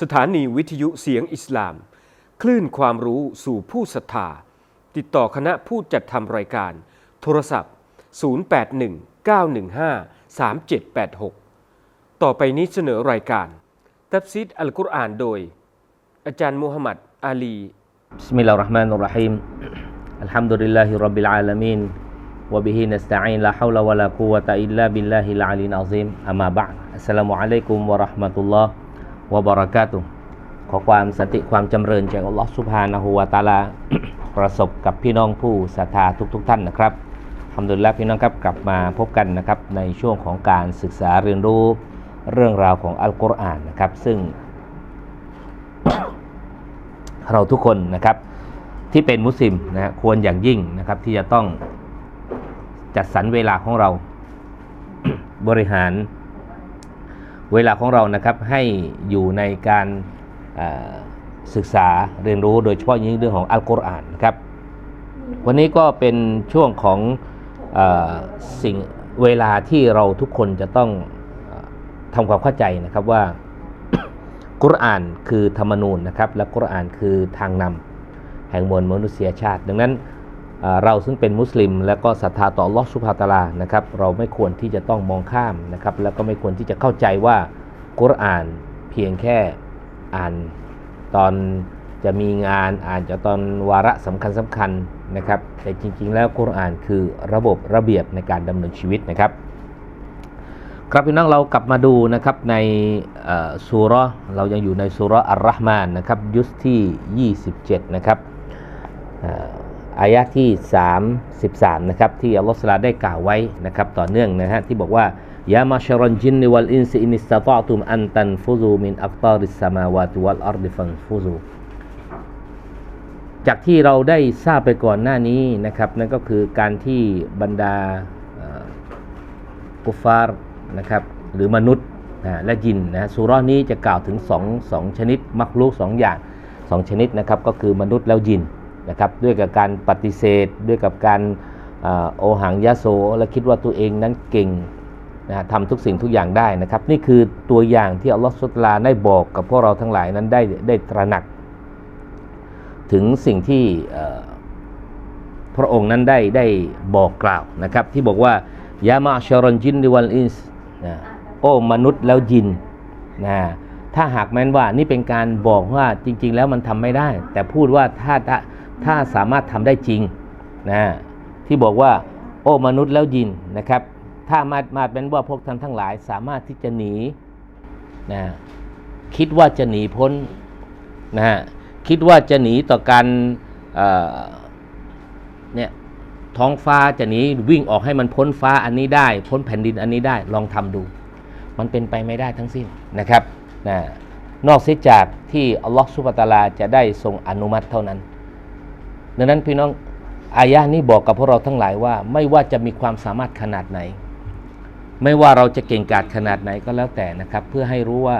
สถานีวิทยุเสียงอิสลาม คลื่นความรู้สู่ผู้ศรัทธา ติดต่อคณะผู้จัดทำรายการ โทรศัพท์ 0819153786 ต่อไปนี้เสนอรายการ ตับซิดอัลกุรอานโดย อาจารย์มูฮัมหมัดอาลี بسم الله الرحمن الرحيم الحمد لله رب العالمين وبه نستعين لا حول ولا قوة إلا بالله العلي العظيم أما بعد السلام عليكم ورحمة الله วะบรักาตุขอความสันติความจำเริญจากอัลลอฮฺสุบฮานะฮูวาตาลา ประสบกับพี่น้องผู้ศรัทธาทุกๆทท่านนะครับทำดุลแล้วพี่น้องครับกลับมาพบกันนะครับในช่วงของการศึกษาเรียนรู้เรื่องราวของอัลกุรอานนะครับ ซึ่ง เราทุกคนนะครับที่เป็นมุสลิมนะคควรอย่างยิ่งนะครับที่จะต้องจัดสรรเวลาของเราบริหาร เวลาของเรานะครับให้อยู่ในการศึกษาเรียนรู้โดยเฉพาะอย่างยิ่งเรื่องของอัลกุรอานนะครับ วันนี้ก็เป็นช่วงของเอสิ่งเวลาที่เราทุกคนจะต้องอทำความเข้าใจนะครับว่ากุรอานคือธรรมนูญนะครับ และกุรอานคือทางนำแห่งมวลมนุษยชาติ ดังนั้น เราซึ่งเป็นมุสลิม และก็ศรัทธาต่ออัลอสุบฮาตาลานะครับเราไม่ควรที่จะต้องมองข้ามนะครับแล้วก็ไม่ควรที่จะเข้าใจว่ากุรอานเพียงแค่อ่านตอนจะมีงานอ่านจะตอนวาระสำคัญสำคัญนะครับแต่จริง ๆ แล้วกุรอานคือระบบระเบียบในการดำเนินชีวิตนะครับ ครับพี่น้องเรากลับมาดูนะครับในเอ่อซูเราเรายังอยู่ในซูเราะห์อัลรอฮ์มานนะครับยุสที่ 27 นะครับ อายะที่ 33 นะครับ ที่อัลลอฮฺสลาได้กล่าวไว้นะครับ ต่อเนื่องนะฮะที่บอกว่ายามาชรอนจินนวัลอินซิอินิสตาตอตุมอันตันฟุซูมินอักตาริสมาวาติวัลอัรดิฟันฟุซูจากที่เราได้ทราบไปก่อนหน้านี้นะครับ นั่นก็คือการที่บรรดากุฟาร์นะครับหรือมนุษย์และยินนะสุรานี้จะกล่าวถึง2 2ชนิดมักลุกสองอย่าง 2 ชนิดนะครับก็คือมนุษย์แล้วยิน นะครับด้วยกับการปฏิเสธ ด้วยกับการอโอหังยะโสและคิดว่าตัวเองนั้นเก่งนะทำทุกสิ่งทุกอย่างได้นะครับ นี่คือตัวอย่างที่อัลลอฮฺสุตลาได้บอกกับพวกเราทั้งหลายนั้นได้ได้ตระหนัก ถึงสิ่งที่พระองค์นั้นได้ได้บอกกล่าวนะครับ ที่บอกว่ายามาชรอนจินดิวัลอินส์นะโอ้มนุษย์แล้วยินนะถ้าหากแม้นว่านี่เป็นการบอกว่าจริง ๆ แล้วมันทำไม่ได้ แต่พูดว่าถ้า ถ้าสามารถทำได้จริงนะที่บอกว่า โอ้มนุษย์แล้วยินนะครับ ถ้ามามาเป็นว่าพวกท่านทั้งหลายสามารถที่จะหนีนะคิดว่าจะหนีพ้นนะฮะคิดว่าจะหนีต่อการเเนี่ยท้องฟ้าจะหนีวิ่งออกให้มันพ้นฟ้าอันนี้ได้ พ้นแผ่นดินอันนี้ได้ลองทำดู มันเป็นไปไม่ได้ทั้งสิ้นนะครับนะนอกเสียจากที่อัลลอฮฺสุบตาลาจะได้ทรงอนุมัติเท่านั้น ดังนั้นพี่น้องอายะนี้บอกกับพวกเราทั้งหลายว่า ไม่ว่าจะมีความสามารถขนาดไหน ไม่ว่าเราจะเก่งกาจขนาดไหนก็แล้วแต่นะครับ เพื่อให้รู้ว่า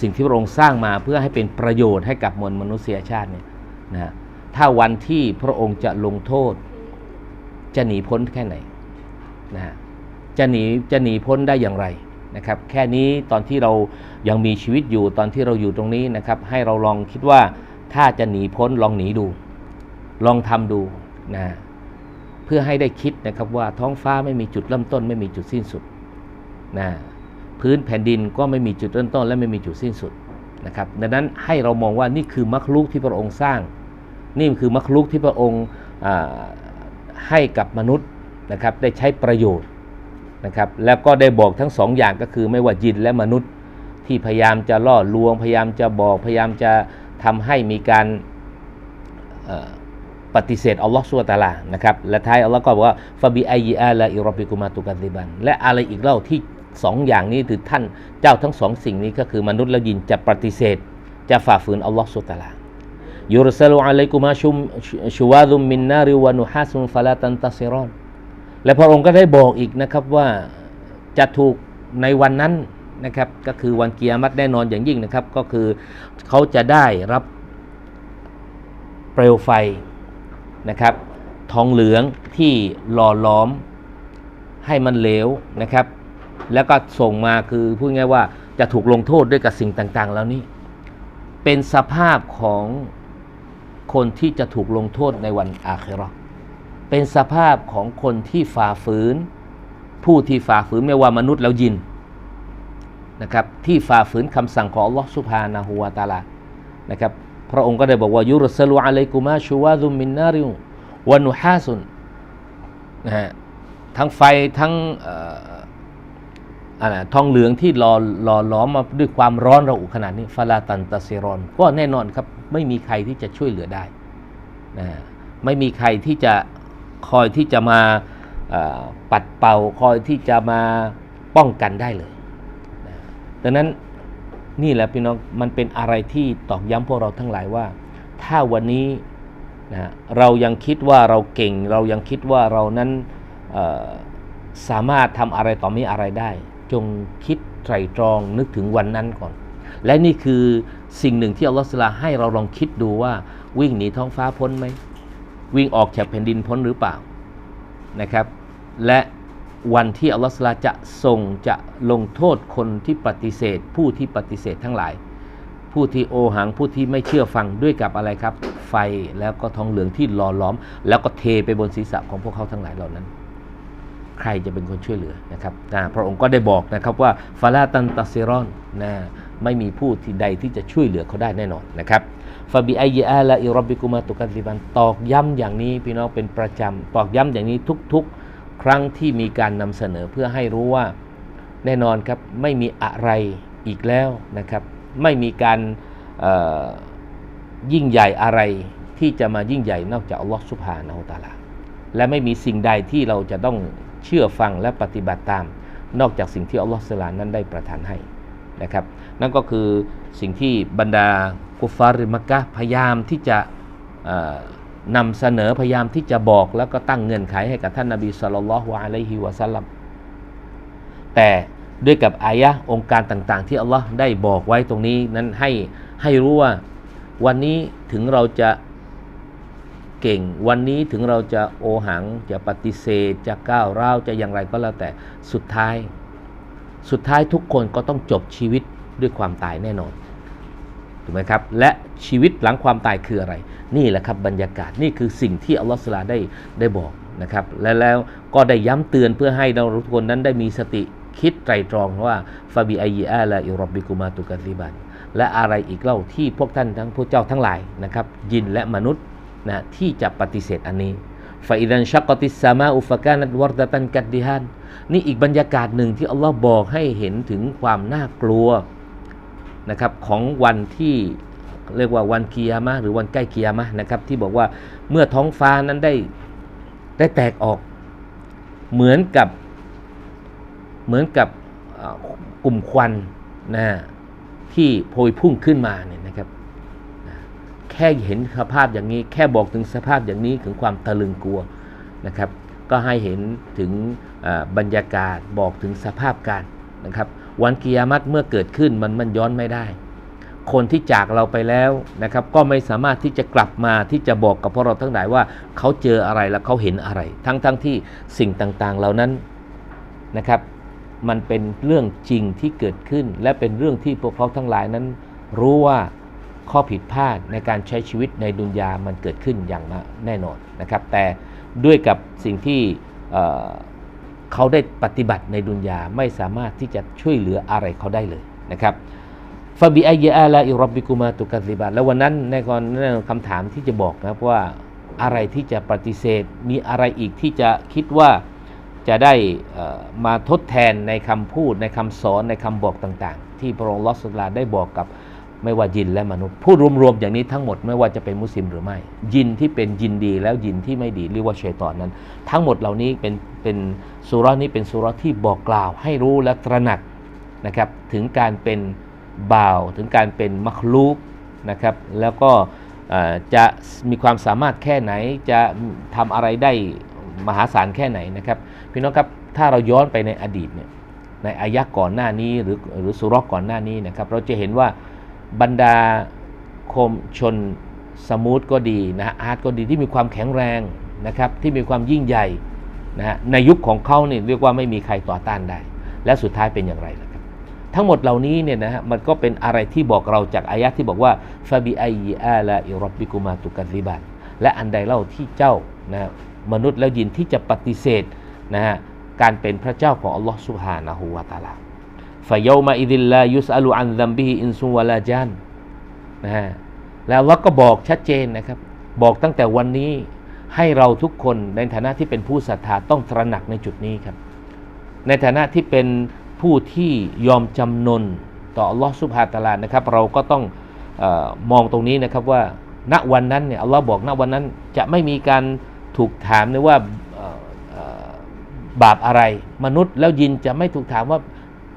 สิ่งที่พระองค์สร้างมาเพื่อให้เป็นประโยชน์ให้กับมวลมนุษยชาติเนี่ยนะฮะถ้าวันที่พระองค์จะลงโทษ จะหนีพ้นแค่ไหนนะฮะจะหนีจะหนีพ้นได้อย่างไรนะครับ แค่นี้ตอนที่เรายังมีชีวิตอยู่ตอนที่เราอยู่ตรงนี้นะครับ ให้เราลองคิดว่า ถ้าจะหนีพ้นลองหนีดู ลองทำดูนะเพื่อให้ได้คิดนะครับว่าท้องฟ้าไม่มีจุดเริ่มต้น ไม่มีจุดสิ้นสุดนะพื้นแผ่นดินก็ไม่มีจุดเริ่มต้น และไม่มีจุดสิ้นสุดนะครับดังนั้นให้เรามองว่านี่คือมรรคลูกที่พระองค์สร้าง นี่คือมรรคลุกที่พระองค์ให้กับมนุษย์นะครับได้ใช้ประโยชน์นะครับแล้วก็ได้บอกทั้งสองอย่างก็คือไม่ว่ายินและมนุษย์ที่พยายามจะล่อลวง พยายามจะบอกพยายามจะ ทำให้มีการปฏิเสธอัลลอฮฺสุลตาลานะครับและท้ายอัลลอฮ์ก็บอกว่าฟาบิไอยีอาลาอิรอบิกุมาตุกัซิบันและอะไรอีกเล่าที่สองอย่างนี้คือท่านเจ้าทั้งสองสิ่งนี้ก็คือมนุษย์และยินจะปฏิเสธ จะฝ่าฝืนอัลลอฮฺสุลตาลายุรสลุอะลัยกุมาชุมชูวาดุมมินนาริวานุฮัสุนฟาลาตันตัซิรอนและพระองค์ก็ได้บอกอีกนะครับว่าจะถูกในวันนั้น นะครับก็คือวันเกียรติแน่นอนอย่างยิ่งนะครับ ก็คือเขาจะได้รับเปลวไฟนะครับทองเหลืองที่หล่อล้อมให้มันเหลวนะครับ แล้วก็ส่งมาคือพูดง่ายว่าจะถูกลงโทษด้วยกับสิ่งต่างๆแล้วนี้ เป็นสภาพของคนที่จะถูกลงโทษในวันอาคราเป็นสภาพของคนที่ฝ่าฝืน ผู้ที่ฝ่าฝืนไม่ว่ามนุษย์แล้วยิน นะครับที่ฝ่าฝืนคำสั่งของอัลลอฮ์สุบฮานะฮูวาตาลานะครับพระองค์ก็ได้บอกว่ายุรสลุอะลัยกุมาชูวาซุมินนาริววะนุฮาซุนนะฮะทั้งไฟทั้งอะไรทองเหลืองที่หล่อหล่อหลอมมาด้วยความร้อนระอุขนาดนี้ฟาลาตันตาเซรอน ก็แน่นอนครับ ไม่มีใครที่จะช่วยเหลือได้นะไม่มีใครที่จะคอยที่จะมาปัดเป่าคอยที่จะมาป้องกันได้เลย ดังนั้นนี่แหละพี่น้องมันเป็นอะไรที่ตอกย้ำพวกเราทั้งหลายว่า ถ้าวันนี้นะเรายังคิดว่าเราเก่ง เรายังคิดว่าเรานั้นสามารถทำอะไรต่อมีอะไรได้ จงคิดไตรตรองนึกถึงวันนั้นก่อน และนี่คือสิ่งหนึ่งที่อัลลอฮฺสลาให้เราลองคิดดูว่าวิ่งหนีท้องฟ้าพ้นไหม วิ่งออกจากแผ่นดินพ้นหรือเปล่านะครับ และ วันที่อัลลอฮฺสุลาจะส่งจะลงโทษคนที่ปฏิเสธ ผู้ที่ปฏิเสธทั้งหลาย ผู้ที่โอหังผู้ที่ไม่เชื่อฟังด้วยกับอะไรครับ ไฟแล้วก็ทองเหลืองที่หล่อล้อม แล้วก็เทไปบนศีรษะของพวกเขาทั้งหลายเหล่านั้น ใครจะเป็นคนช่วยเหลือนะครับนะพระองค์ก็ได้บอกนะครับว่าฟาลาตันตาเซรอนนะไม่มีผู้ที่ใดที่จะช่วยเหลือเขาได้แน่นอนนะครับฟาบิอัยอาละอิรบิกุมาตุกัซิบันตอกย้ำอย่างนี้พี่น้องเป็นประจำตอกย้ำอย่างนี้ทุกๆ ครั้งที่มีการนำเสนอเพื่อให้รู้ว่าแน่นอนครับไม่มีอะไรอีกแล้วนะครับ ไม่มีการยิ่งใหญ่อะไรที่จะมายิ่งใหญ่นอกจากอัลลอฮฺสุบฮานะฮูตาลาและไม่มีสิ่งใดที่เราจะต้องเชื่อฟังและปฏิบัติตาม นอกจากสิ่งที่อัลลอฮฺสลานั้นได้ประทานให้นะครับ นั่นก็คือสิ่งที่บรรดากุฟาริมักกะพยายามที่จะ นำเสนอพยายามที่จะบอกแล้วก็ตั้งเงื่อนไขให้กับท่านนาบีสุลต่านละฮ์วะอะลัยฮิวะสัลลัมแต่ด้วยกับอายะห์องค์การต่างๆ ที่อัลลอฮ์ได้บอกไว้ตรงนี้นั้นให้ให้รู้ว่าวันนี้ถึงเราจะเก่ง วันนี้ถึงเราจะโอหังจะปฏิเสธจะก้าวร้าวจะอย่างไรก็แล้วแต่สุดท้าย สุดท้ายทุกคนก็ต้องจบชีวิตด้วยความตายแน่นอน ถูกไหมครับ และชีวิตหลังความตายคืออะไร นี่แหละครับบรรยากาศนี่คือสิ่งที่อัลลอฮฺสุลาได้ได้บอกนะครับและแล้วก็ได้ย้ำเตือนเพื่อให้เราทุกคนนั้นได้มีสติคิดไตรตรองว่าฟาบิอัยอาละอิรบบิกุมาตุกัลิบันและอะไรอีกเล่าที่พวกท่านทั้งพวกเจ้าทั้งหลายนะครับยินและมนุษย์นะที่จะปฏิเสธอันนี้ฟาอิดันชักกติสามาอุฟกานัดวรดตันกัดดิฮันนี่อีกบรรยากาศหนึ่งที่อัลลอฮ์บอกให้เห็นถึงความน่ากลัว นะครับของวันที่เรียกว่าวันกิยามะหรือวันใกล้กิยามะนะครับที่บอกว่าเมื่อท้องฟ้านั้นได้ได้แตกออกเหมือนกับเหมือนกับกลุ่มควันนะที่โพยพุ่งขึ้นมาเนี่ยนะครับแค่เห็นสภาพอย่างนี้ แค่บอกถึงสภาพอย่างนี้ถึงความตะลึงกลัวนะครับ ก็ให้เห็นถึงบรรยากาศบอกถึงสภาพการนะครับ วันกิยามัตเมื่อเกิดขึ้นมันมันย้อนไม่ได้ คนที่จากเราไปแล้วนะครับก็ไม่สามารถที่จะกลับมาที่จะบอกกับพวกเราทั้งหลายว่าเขาเจออะไรและเขาเห็นอะไร ทั้งทั้งที่สิ่งต่างๆเหล่านั้นนะครับ มันเป็นเรื่องจริงที่เกิดขึ้น และเป็นเรื่องที่พวกเขาทั้งหลายนั้น รู้ว่าข้อผิดพลาดในการใช้ชีวิตในดุนยามันเกิดขึ้นอย่างแน่นอนนะครับ แต่ด้วยกับสิ่งที่ เขาได้ปฏิบัติในดุนยาไม่สามารถที่จะช่วยเหลืออะไรเขาได้เลยนะครับฟาบิอัยอาลาอิรบบิกุมาตุกัซิบาแล้ววันนั้นในก่อนในคำถามที่จะบอกนะครับว่าอะไรที่จะปฏิเสธ มีอะไรอีกที่จะคิดว่าจะได้มาทดแทนในคำพูดในคำสอนในคำบอกต่างๆ ที่พระองค์ลอสลาได้บอกกับไม่ว่ายินและมนุษย์พูดรวมๆอย่างนี้ทั้งหมดไม่ว่าจะเป็นมุสลิมหรือไม่ ยินที่เป็นยินดีแล้วยินที่ไม่ดีเรียกว่าชัยตอนนั้น ทั้งหมดเหล่านี้เป็น เป็นสุราะห์นี้เป็นสุราะห์ที่บอกกล่าวให้รู้และตระหนักนะครับถึงการเป็นบ่าวถึงการเป็นมัคลูกนะครับแล้วก็จะมีความสามารถแค่ไหนจะทำอะไรได้มหาศาลแค่ไหนนะครับพี่น้องครับถ้าเราย้อนไปในอดีตเนี่ยในอายะก่อนหน้านี้หรือหรือสุรกก่อนหน้านี้นะครับเราจะเห็นว่าบรรดาคมชนสมูทก็ดีนะฮะอาร์ตก็ดีที่มีความแข็งแรงนะครับที่มีความยิ่งใหญ่ นะฮะในยุคของเขาเนี่ยเรียกว่าไม่มีใครต่อต้านได้ และสุดท้ายเป็นอย่างไรล่ะครับ ทั้งหมดเหล่านี้เนี่ยนะฮะมันก็เป็นอะไรที่บอกเราจากอายะที่บอกว่าฟาบิไออาลาอิรับบิกุมาตุกัซิบันและอันใดเล่าที่เจ้านะฮะมนุษย์แล้วยินที่จะปฏิเสธนะฮะการเป็นพระเจ้าของอัลลอฮ์สุฮานะฮูวาตาลาฟะยามาอิดิลลายุสอัลูอันซัมบิฮิอินซุวะลาจันนะฮะแล้วอัลลอฮ์ก็บอกชัดเจนนะครับ บอกตั้งแต่วันนี้ ให้เราทุกคนในฐานะที่เป็นผู้ศรัทธาต้องตระหนักในจุดนี้ครับ ในฐานะที่เป็นผู้ที่ยอมจำนนต่ออัลลอฮ์สุบฮาตาลานะครับ เราก็ต้องออมองตรงนี้นะครับว่าณวันนั้นเนี่ยอัลลอฮ์บอกณวันนั้นจะไม่มีการถูกถามเลยว่าบาปอะไร มนุษย์แล้วยินจะไม่ถูกถามว่า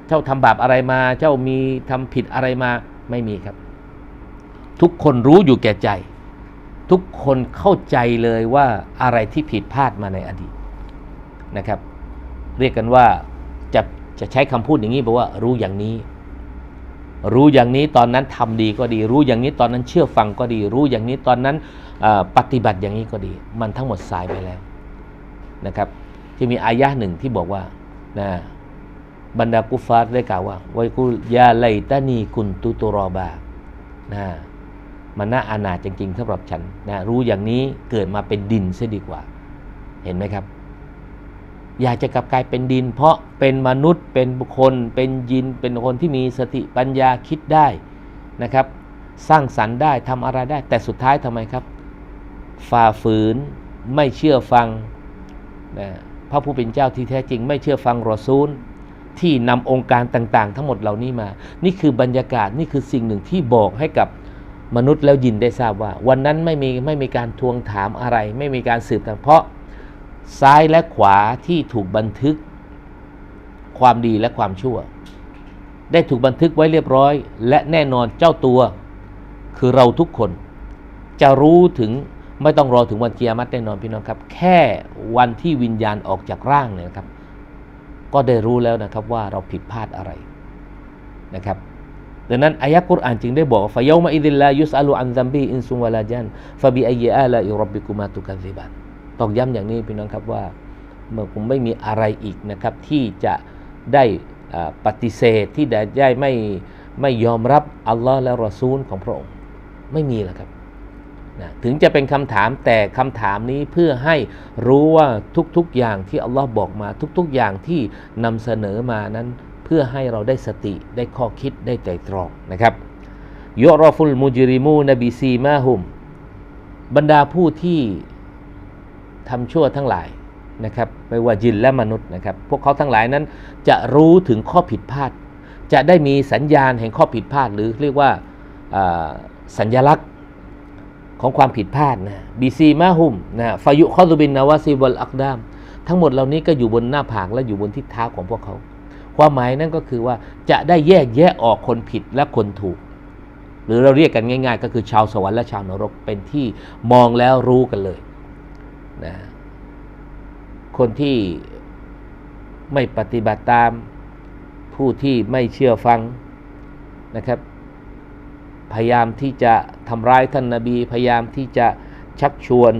เจ้าทำบาปอะไรมา เจ้ามีทำผิดอะไรมาไม่มีครับ ทุกคนรู้อยู่แก่ใจ ทุกคนเข้าใจเลยว่าอะไรที่ผิดพลาดมาในอดีตนะครับ เรียกกันว่าจะจะใช้คำพูดอย่างนี้บอกว่ารู้อย่างนี้ รู้อย่างนี้ตอนนั้นทำดีก็ดี รู้อย่างนี้ตอนนั้นเชื่อฟังก็ดี รู้อย่างนี้ตอนนั้นปฏิบัติอย่างนี้ก็ดี มันทั้งหมดสายไปแล้วนะครับที่มีอายะห์หนึ่งที่บอกว่านะบรรดากุฟาร์ได้กล่าวว่าไวกุลยาไลตานีกุนตุตุรอบานะ มันน่าอานาถจริงๆสำหรับฉันนะรู้อย่างนี้เกิดมาเป็นดินเสียดีกว่า เห็นไหมครับ อยากจะกลับกลายเป็นดิน เพราะเป็นมนุษย์เป็นบุคคล เป็นยินเป็นคนที่มีสติปัญญาคิดได้นะครับ สร้างสรรค์ได้ทำอะไรได้ แต่สุดท้ายทำไมครับฝ่าฝืนไม่เชื่อฟังนะพระผู้เป็นเจ้าที่แท้จริง ไม่เชื่อฟังรอซูลที่นำองค์การต่างๆ ทั้งหมดเหล่านี้มา นี่คือบรรยากาศนี่คือสิ่งหนึ่งที่บอกให้กับ มนุษย์แล้วยินได้ทราบว่า วันนั้นไม่มีไม่มีการทวงถามอะไร ไม่มีการสืบต่างเพราะซ้ายและขวาที่ถูกบันทึก ความดีและความชั่ว ได้ถูกบันทึกไว้เรียบร้อย และแน่นอนเจ้าตัว คือเราทุกคน จะรู้ถึงไม่ต้องรอถึงวันเกียรติแน่นอนพี่น้องครับ แค่วันที่วิญญาณออกจากร่างเนี่ยนะครับ ก็ได้รู้แล้วนะครับว่าเราผิดพลาดอะไรนะครับ ดังนั้นอายะกุรอานจึงได้บอกฟะยามาอิดิลลายุสอาลูอันซัมบีอินซุวะลาจันฟะบิอัยอาลาอิรับบิกุมาตุกัซิบันตอกย้ำอย่างนี้พี่น้องครับว่าเมื่อผมไม่มีอะไรอีกนะครับ ที่จะได้ปฏิเสธที่ได้ได้ไม่ไม่ยอมรับอัลลอฮ์และรอซูลของพระองค์ ไม่มีแล้วครับนะถึงจะเป็นคำถามแต่คำถามนี้เพื่อให้รู้ว่าทุกๆอย่างที่อัลลอฮ์บอกมาทุกๆอย่างที่นำเสนอมานั้น เพื่อให้เราได้สติได้ข้อคิดได้ไตร่ตรองนะครับยอรอฟุลมุจริมูนบีซีมาฮุม บรรดาผู้ที่ทำชั่วทั้งหลายนะครับไม่ว่ายินและมนุษย์นะครับ พวกเขาทั้งหลายนั้นจะรู้ถึงข้อผิดพลาด จะได้มีสัญญาณแห่งข้อผิดพลาด หรือเรียกว่าสัญญลักษณ์ของความผิดพลาดนะบีซีมาหุมนะฟายุคอตุบินนาวาซีบอลอักดาม ทั้งหมดเหล่านี้ก็อยู่บนหน้าผากและอยู่บนทิศเท้าของพวกเขา ความหมายนั่นก็คือว่าจะได้แยกแยะออกคนผิดและคนถูก หรือเราเรียกกันง่าย ๆ ก็คือชาวสวรรค์และชาวนรกเป็นที่มองแล้วรู้กันเลยนะคนที่ไม่ปฏิบัติตามผู้ที่ไม่เชื่อฟังนะครับ พยายามที่จะทำร้ายท่านนาบี พยายามที่จะชักชวน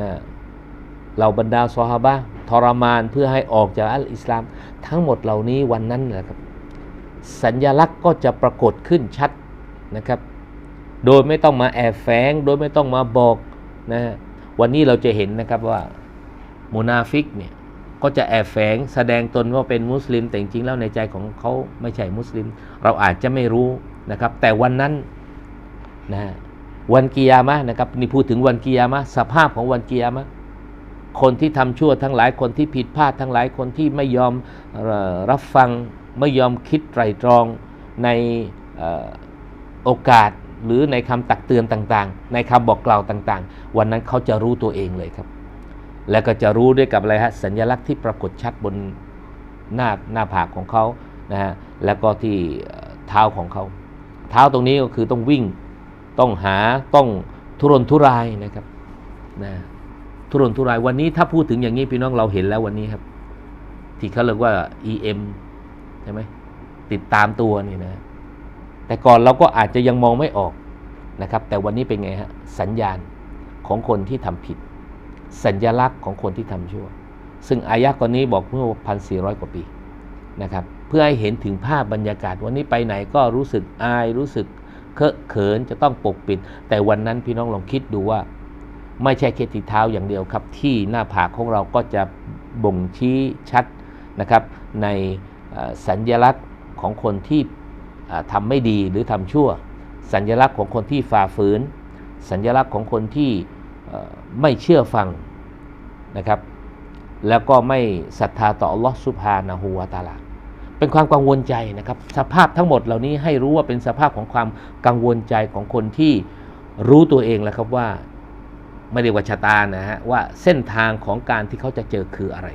นะเหล่าบรรดาซอฮาบะ ทรมานเพื่อให้ออกจากอัลอิสลาม ทั้งหมดเหล่านี้วันนั้นแหละครับสัญญลักษณ์ก็จะปรากฏขึ้นชัดนะครับ โดยไม่ต้องมาแอบแฝงโดยไม่ต้องมาบอกนะฮะวันนี้เราจะเห็นนะครับว่ามุนาฟิกเนี่ยก็จะแอบแฝงแสดงตนว่าเป็นมุสลิม แต่จริงๆแล้วในใจของเขาไม่ใช่มุสลิม เราอาจจะไม่รู้นะครับ แต่วันนั้นนะฮะวันกิยามะนะครับนี่พูดถึงวันกิยามะสภาพของวันกิยามะ คนที่ทำชั่วทั้งหลายคนที่ผิดพลาดทั้งหลายคนที่ไม่ยอมรับฟังไม่ยอมคิดไตรตรองในโอกาสหรือในคำตักเตือนต่างๆ ในคำบอกกล่าวต่างๆ วันนั้นเขาจะรู้ตัวเองเลยครับ แล้วก็จะรู้ด้วยกับอะไรฮะสัญลักษณ์ที่ปรากฏชัดบนหน้าหน้าผากของเขานะฮะแล้วก็ที่เท้าของเขา เท้าตรงนี้ก็คือต้องวิ่งต้องหาต้องทุรนทุรายนะครับนะ ทุรนทุรายวันนี้ถ้าพูดถึงอย่างนี้พี่น้องเราเห็นแล้ววันนี้ครับ ที่เขาเรียกว่า EM ใช่ไหมติดตามตัวนี่นะ แต่ก่อนเราก็อาจจะยังมองไม่ออกนะครับ แต่วันนี้เป็นไงฮะสัญญาณของคนที่ทำผิด สัญลักษณ์ของคนที่ทำชั่ว ซึ่งอายะกรนี้บอกเมื่อพันสี่ร้อยกว่าปีนะครับ เพื่อให้เห็นถึงภาพบรรยากาศวันนี้ไปไหนก็รู้สึกอายรู้สึกเคอะเขินจะต้องปกปิด แต่วันนั้นพี่น้องลองคิดดูว่า ไม่ใช่แค่ที่เท้าอย่างเดียวครับ ที่หน้าผากของเราก็จะบ่งชี้ชัดนะครับในสัญลักษณ์ของคนที่ทำไม่ดีหรือทำชั่ว สัญลักษณ์ของคนที่ฝ่าฝืน สัญลักษณ์ของคนที่ไม่เชื่อฟังนะครับ แล้วก็ไม่ศรัทธาต่อลอสุบฮานะฮูวตาลาเป็นความกังวลใจนะครับ สภาพทั้งหมดเหล่านี้ให้รู้ว่าเป็นสภาพของความกังวลใจของคนที่รู้ตัวเองแล้วครับว่า ไม่ได้ว่าชะตานะฮะว่าเส้นทางของการที่เขาจะเจอคืออะไร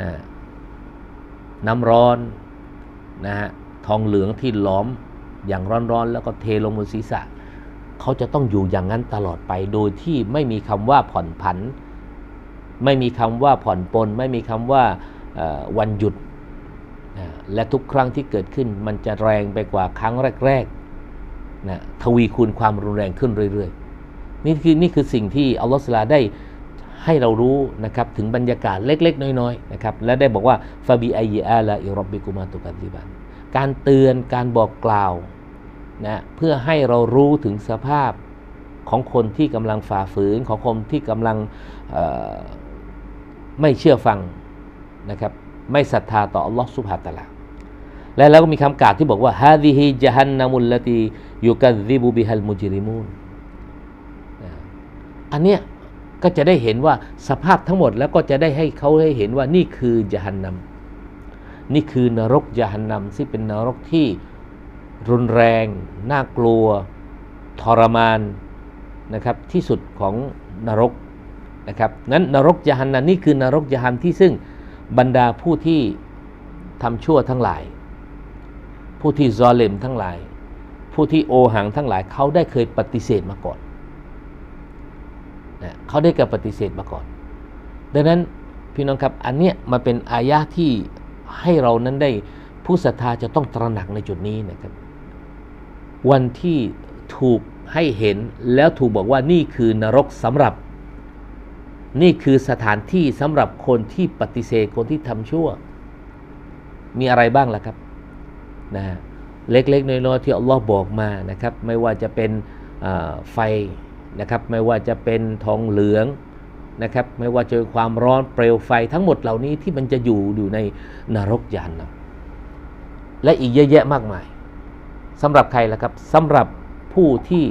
นะน้ำร้อนนะฮะทองเหลืองที่ล้อมอย่างร้อนๆ แล้วก็เทลงบนศีรษะ เขาจะต้องอยู่อย่างนั้นตลอดไปโดยที่ไม่มีคำว่าผ่อนผัน ไม่มีคำว่าผ่อนปลนไม่มีคำว่าวันหยุดนะและทุกครั้งที่เกิดขึ้นมันจะแรงไปกว่าครั้งแรกๆนะทวีคูณความรุนแรงขึ้นเรื่อยๆ นี่คือนี่คือสิ่งที่อัลลอฮฺสุลาได้ให้เรารู้นะครับถึงบรรยากาศเล็กๆ น้อยๆนะครับและได้บอกว่าฟาบีไอยอาลาอิรบบิกุมาตุกัดิบันการเตือนการบอกกล่าวนะเพื่อให้เรารู้ถึงสภาพของคนที่กำลังฝ่าฝืนของคนที่กำลังไม่เชื่อฟังนะครับไม่ศรัทธาต่ออัลลอฮฺสุบฮาตะลาและแล้วก็มีคำกล่าวที่บอกว่าฮาดิฮิจฮันนามุลลตียุกัดซิบุบิฮัลมุจิริมูน อันเนี้ยก็จะได้เห็นว่าสภาพทั้งหมดแล้วก็จะได้ให้เขาให้เห็นว่านี่คือจฮันนัมนี่คือนรกจฮันนัมซึ่งเป็นนรกที่รุนแรง น่ากลัว ทรมานนะครับที่สุดของนรกนะครับนั้นนรกจฮันนัมนี่คือนรกจฮันที่ซึ่งบรรดาผู้ที่ทำชั่วทั้งหลาย ผู้ที่ซอเลมทั้งหลาย ผู้ที่โอหังทั้งหลายเขาได้เคยปฏิเสธมาก่อน นะเขาได้เคยปฏิเสธมาก่อน ดังนั้นพี่น้องครับอันเนี้ยมาเป็นอายะที่ให้เรานั้นได้ผู้ศรัทธาจะต้องตระหนักในจุดนี้นะครับ วันที่ถูกให้เห็นแล้วถูกบอกว่านี่คือนรกสำหรับ นี่คือสถานที่สำหรับคนที่ปฏิเสธคนที่ทำชั่ว มีอะไรบ้างล่ะครับนะฮะเล็กๆน้อยๆที่อัลลอฮ์บอกมานะครับ ไม่ว่าจะเป็นไฟ นะครับไม่ว่าจะเป็นทองเหลืองนะครับไม่ว่าจะเป็นความร้อนเปลวไฟทั้งหมดเหล่านี้ที่มันจะอยู่อยู่ในนรกยานนะและอีกเยอะแยะมากมายสำหรับใครล่ะครับสำหรับผู้ที่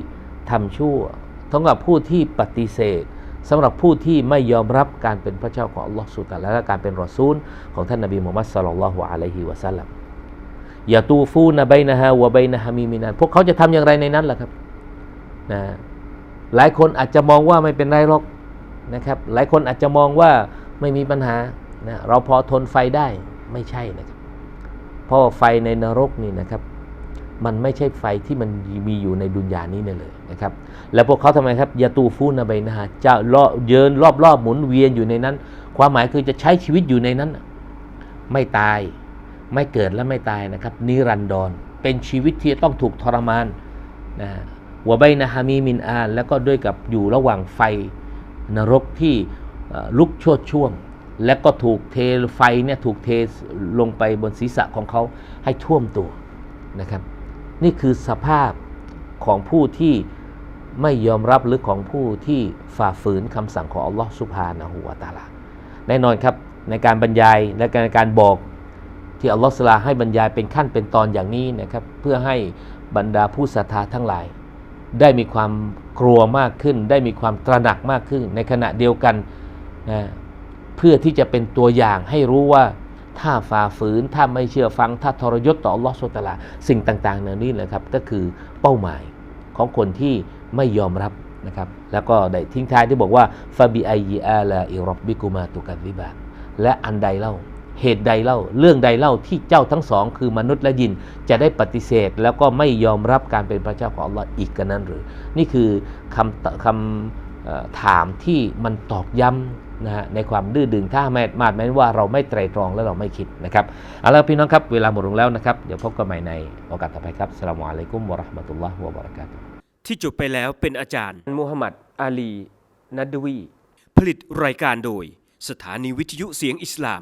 ทำชั่วสำหรับผู้ที่ปฏิเสธสำหรับผู้ที่ไม่ยอมรับการเป็นพระเจ้าของอัลลอฮ์สุตาและการเป็นรอซูล ของท่านนบีมุฮัมมัดสลลัลลอฮุอะลัยฮิวะสัลลัมอย่าตูฟูนะใบนะฮะวะใบนะฮามีมินันพวกเขาจะทำอย่างไรในนั้นล่ะครับนะ หลายคนอาจจะมองว่าไม่เป็นไรหรอกนะครับ หลายคนอาจจะมองว่าไม่มีปัญหานะเราพอทนไฟได้ไม่ใช่นะครับ เพราะไฟในนรกนี่นะครับ มันไม่ใช่ไฟที่มันมีอยู่ในดุนยานี้เลยนะครับ แล้วพวกเขาทำไมครับยาตูฟูนะใบนะฮะจะเลาะเยินรอบๆหมุนเวียนอยู่ในนั้น ความหมายคือจะใช้ชีวิตอยู่ในนั้น ไม่ตายไม่เกิดและไม่ตายนะครับ นิรันดรเป็นชีวิตที่ต้องถูกทรมานนะ ฮะหัวใบนะฮามีมินอานแล้วก็ด้วยกับอยู่ระหว่างไฟนรกที่ลุกชดช่วง และก็ถูกเทไฟเนี่ยถูกเทลงไปบนศีรษะของเขาให้ท่วมตัวนะครับ นี่คือสภาพของผู้ที่ไม่ยอมรับหรือของผู้ที่ฝ่าฝืนคำสั่งของอัลลอฮฺสุบฮานะฮูวตาลาแน่นอนครับในการบรรยายและในการบอกที่อัลลอฮฺสลาให้บรรยายเป็นขั้นเป็นตอนอย่างนี้นะครับ เพื่อให้บรรดาผู้ศรัทธาทั้งหลาย ได้มีความกลัวมากขึ้น ได้มีความตระหนักมากขึ้น ในขณะเดียวกันนะเพื่อที่จะเป็นตัวอย่างให้รู้ว่าถ้าฝ่าฝืนถ้าไม่เชื่อฟังถ้าทรยศต่อลอฮฺสุตาลา สิ่งต่างๆเหล่านี้แหละครับก็คือเป้าหมายของคนที่ไม่ยอมรับนะครับแล้วก็ได้ทิ้งท้ายที่บอกว่าฟาบิไอยีอาลาอิรอบบิกุมาตุกัดิบาและอันใดเล่า เหตุใดเล่า เรื่องใดเล่าที่เจ้าทั้งสอง คือมนุษย์และยินจะได้ปฏิเสธ แล้วก็ไม่ยอมรับการเป็นพระเจ้าของอัลลอฮ์อีกกันนั้นหรือ นี่คือคำตคำเอ่อถามที่มันตอกย้ำนะฮะในความดื้อดึงถ้าแม้มาดแม้ว่าเราไม่ไตรตรองและเราไม่คิดนะครับเอาละพี่น้องครับเวลาหมดลงแล้วนะครับเดี๋ยวพบกันใหม่ในโอกาสต่อไปครับสลามอะลัยกุมวะเราะห์มะตุลลอฮ์วะบะเราะกาตุฮ์ที่จบไปแล้วเป็นอาจารย์มูฮัมหมัดอาลีนัดดวีผลิตรายการโดย สถานีวิทยุเสียงอิสลาม